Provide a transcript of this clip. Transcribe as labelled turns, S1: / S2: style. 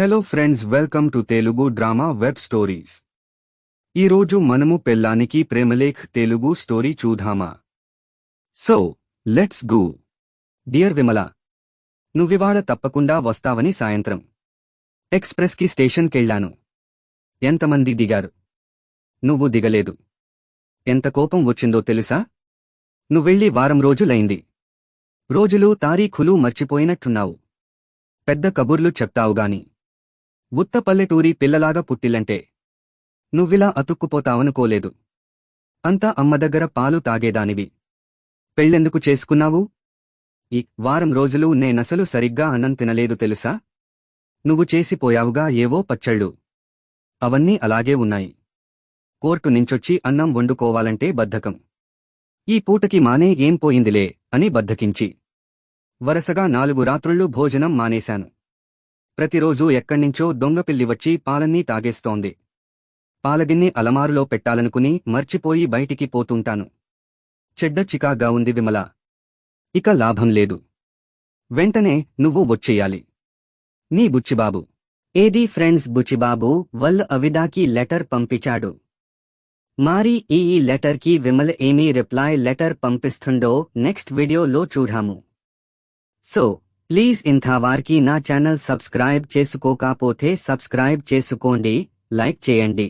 S1: Hello friends welcome to Telugu drama web stories ఈరోజు మనము పెళ్ళానికి ప్రేమలేఖ్ తెలుగు స్టోరీ చూద్దామా? So let's go dear Vimala నువ్వివాళ తప్పకుండా వస్తావని సాయంత్రం. ఎక్స్ప్రెస్కి స్టేషన్కెళ్ళాను ఎంతమంది దిగారు? నువ్వు దిగలేదు. ఎంత కోపం వచ్చిందో తెలుసా? నువ్వెళ్ళి వారం రోజులైంది. రోజులు తారీఖులు మర్చిపోయినట్టున్నావు. పెద్ద కబుర్లు చెప్తావుగాని. ఉత్త పల్లెటూరి పిల్లలాగా పుట్టిల్లంటే నువ్విలా అతుక్కుపోతావనుకోలేదు. అంతా అమ్మ దగ్గర పాలు తాగేదానివి. పెళ్ళెందుకు చేసుకున్నావు? ఈ వారం రోజులు నేనసలు సరిగ్గా అన్నం తినలేదు తెలుసా? నువ్వు చేసిపోయావుగా ఏవో పచ్చళ్ళు. అవన్నీ అలాగే ఉన్నాయి. కోర్టు నించొచ్చి అన్నం వండుకోవాలంటే బద్ధకం. ఈ పూటకి మానే ఏం పోయిందిలే అని బద్ధకించి. వరసగా నాలుగు రాత్రుళ్ళు భోజనం మానేశాను. ప్రతిరోజూ ఎక్కడ్నించో దొంగపిల్లి వచ్చి పాలన్నీ తాగేస్తోంది. పాలగిన్ని అలమారులో పెట్టాలనుకుని మర్చిపోయి బయటికి పోతుంటాను. చెడ్డ చికాగా ఉంది విమల. ఇక లాభం లేదు. వెంటనే నువ్వు వచ్చేయాలి. నీ బుచ్చిబాబు.
S2: ఏది ఫ్రెండ్స్ బుచ్చిబాబు? వల్ల అవిదాకి లెటర్ పంపించాడు. మారి ఈ ఈ లెటర్కి ఏమీ రిప్లై లెటర్ పంపిస్తుండో నెక్స్ట్ వీడియోలో చూడాము సో ప్లీజ్ ఇంథావార్కి నా ఛానల్ సబ్స్క్రైబ్ చేసుకోకపోతే సబ్స్క్రైబ్ చేసుకోండి లైక్ చేయండి.